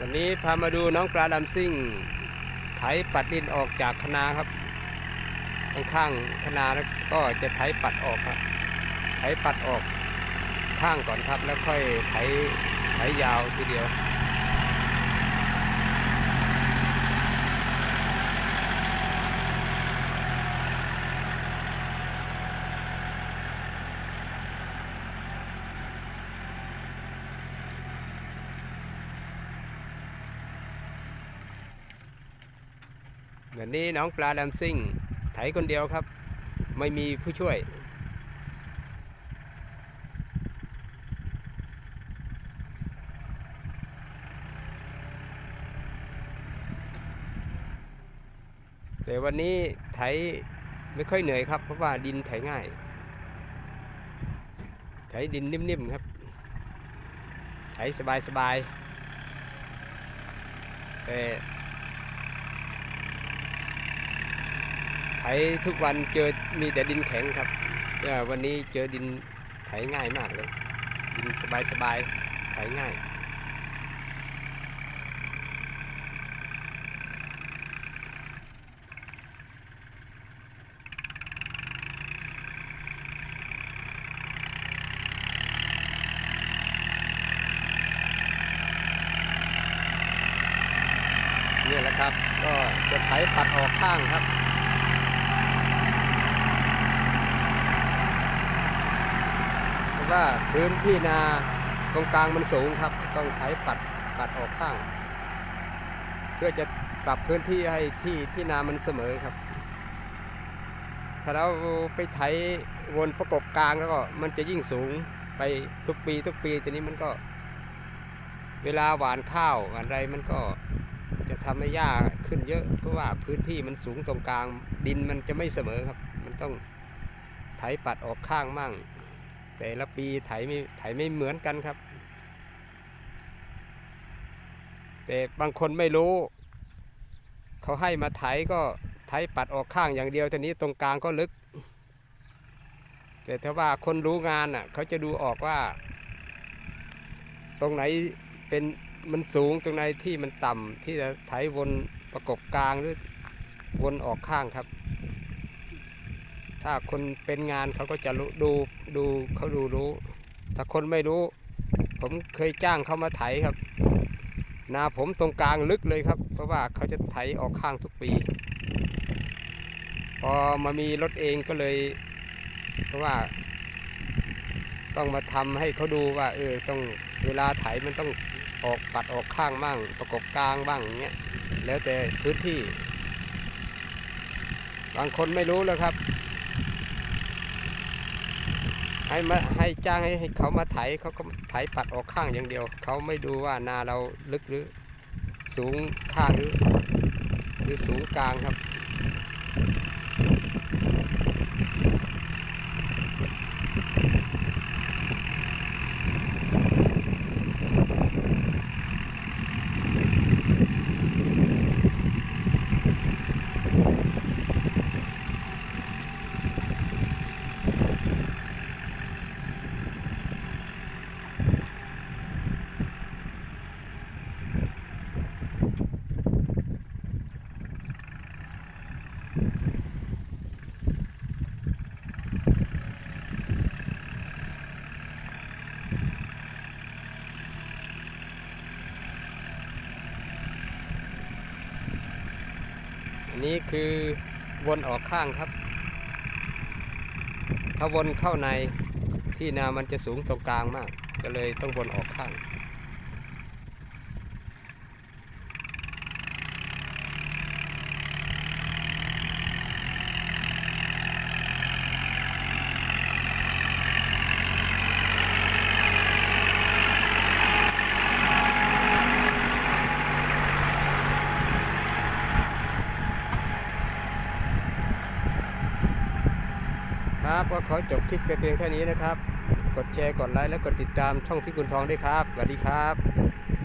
วันนี้พามาดูน้องปลาดำซิ่ง ไถปัดดินออกจากคนาครับข้างๆคนาแล้วก็จะไถปัดออกครับไถปัดออกข้างก่อนครับ แล้วค่อยไถไถยาวทีเดียว เหมือนนี้น้องปลาดำซิ่ง ไถคนเดียวครับ ไม่มีผู้ช่วย แต่วันนี้ไถไม่ค่อยเหนื่อยครับ เพราะว่าดินไถง่าย ไถดินนิ่มๆครับ ไถสบายๆแต่ ไถ ทุกวันเจอมีแต่ดินแข็งครับวันนี้เจอดินไถง่ายมากเลย ดินสบายสบายๆไถง่าย นี่แหละครับ ก็จะไถปัดออกข้างครับ เพราะ ว่าพื้นที่นาตรงกลางมันสูงครับ ต้องไถปัดปัดออกข้าง เพื่อจะปรับพื้นที่ให้ที่ที่นามันเสมอครับ ถ้าเราไปไถวนประกบกลางแล้วก็มันจะยิ่งสูงไปทุกปีทุกปีทีนี้มันก็ เวลาหวานข้าวหวานอะไรมันก็จะทำให้หญ้าขึ้นเยอะ เพราะว่าพื้นที่มันสูงตรงกลางดินมันจะไม่เสมอครับ มันต้องไถปัดออกข้างมั่ง แต่ละปีไถไม่ไถไม่เหมือนกันครับ แต่บางคนไม่รู้ เขาให้มาไถก็ไถปัดออกข้างอย่างเดียวทีนี้ตรงกลางก็ลึก แต่ถ้าว่าคนรู้งานอะ เขาจะดูออกว่า ตรงไหนเป็นมันสูงตรงไหนที่มันต่ำที่จะไถวนประกบกลางหรือวนออกข้างครับ ถ้าคนเป็นงานเขาก็จะรู้ดูดูเขาดูรู้ ถ้าคนไม่รู้ ผมเคยจ้างเขามาไถครับ นาผมตรงกลางลึกเลยครับ เพราะว่าเขาจะไถออกข้างทุกปี พอมามีรถเองก็เลย เพราะว่า ต้องมาทำให้เขาดูว่า เออต้องเวลาไถมันต้องออกปัดออกข้างบ้าง ประกบกลางบ้างอย่างเงี้ยแล้วแต่พื้นที่ บางคนไม่รู้แล้วครับ ให้มาให้จ้างให้ให้เขามาไถเขาก็ไถปัดออกข้างอย่างเดียว เขาไม่ดูว่านาเราลึกหรือสูงข้างหรือหรือสูงกลางครับ นี้คือวนออกข้างครับ ถ้าวนเข้าในที่นามันจะสูงตรงกลางมาก ก็เลยต้องวนออกข้าง ครับก็ขอจบคลิปไปเพียงเท่านี้นะครับ กดแชร์ กดไลค์ และกดติดตามช่องพิกุลทองด้วยครับ สวัสดีครับ